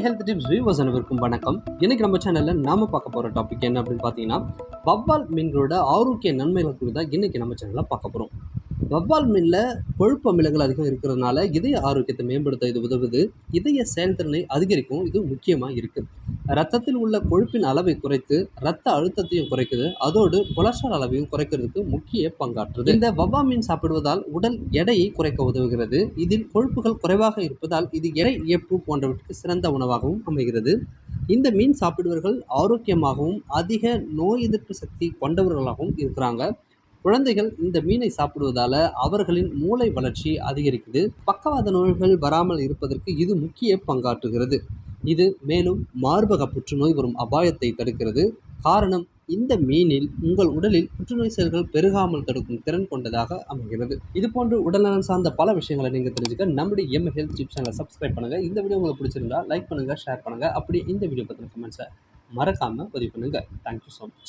Mi health tips viewers அனைவருக்கும் வணக்கம். இன்னைக்கு நம்ம சேனலில் நாம பார்க்க போகிற டாபிக் என்ன அப்படின்னு பார்த்தீங்கன்னா வவ்வால் மீன்களோட ஆரோக்கிய நன்மைகள் குறித்து தான் இன்னைக்கு நம்ம சேனலில் பார்க்க போகிறோம் வவ்வால் மீனில் கொழுப்பு அமிலங்கள் அதிகம் இருக்கிறதுனால இதய ஆரோக்கியத்தை மேம்படுத்த இது உதவுது. இதய செயல்திறனை அதிகரிக்கும் இது முக்கியமாக இருக்குது ரத்தத்தில் உள்ள கொழுப்பின் அளவை குறைத்து ரத்த அழுத்தத்தையும் குறைக்குது. அதோடு கொலஸ்ட்ரால் அளவையும் குறைக்கிறதுக்கு முக்கிய பங்காற்றுது. இந்த வவ்வா மீன் சாப்பிடுவதால் உடல் எடையை குறைக்க உதவுகிறது. இதில் கொழுப்புகள் குறைவாக இருப்பதால் இது எடை இயப்பு போன்றவற்றுக்கு சிறந்த உணவாகவும் அமைகிறது. இந்த மீன் சாப்பிடுவர்கள் ஆரோக்கியமாகவும் அதிக நோய் எதிர்ப்பு சக்தி கொண்டவர்களாகவும் இருக்கிறாங்க. குழந்தைகள் இந்த மீனை சாப்பிடுவதால அவர்களின் மூளை வளர்ச்சி அதிகரிக்குது. பக்கவாத நோய்கள் வராமல் இருப்பதற்கு இது முக்கிய பங்காற்றுகிறது. இது மேலும் மார்பக புற்றுநோய் வரும் அபாயத்தை தடுக்கிறது. காரணம் இந்த மீனில் உங்கள் உடலில் புற்றுநோய் செல்கள் பெருகாமல் தடுக்கும் திறன் கொண்டதாக அமைகிறது. இது போன்று உடல்நலம் சார்ந்த பல விஷயங்களை நீங்கள் தெரிஞ்சுக்க நம்முடைய எம் ஹெல்த் டிப் சேனலை சப்ஸ்கிரைப் பண்ணுங்கள் இந்த வீடியோ உங்களுக்கு பிடிச்சிருந்தா லைக் பண்ணுங்கள் ஷேர் பண்ணுங்கள் அப்படி இந்த வீடியோ பற்றின கமெண்ட்ஸை மறக்காமல் பதிவு பண்ணுங்கள் தேங்க்யூ ஸோ மச்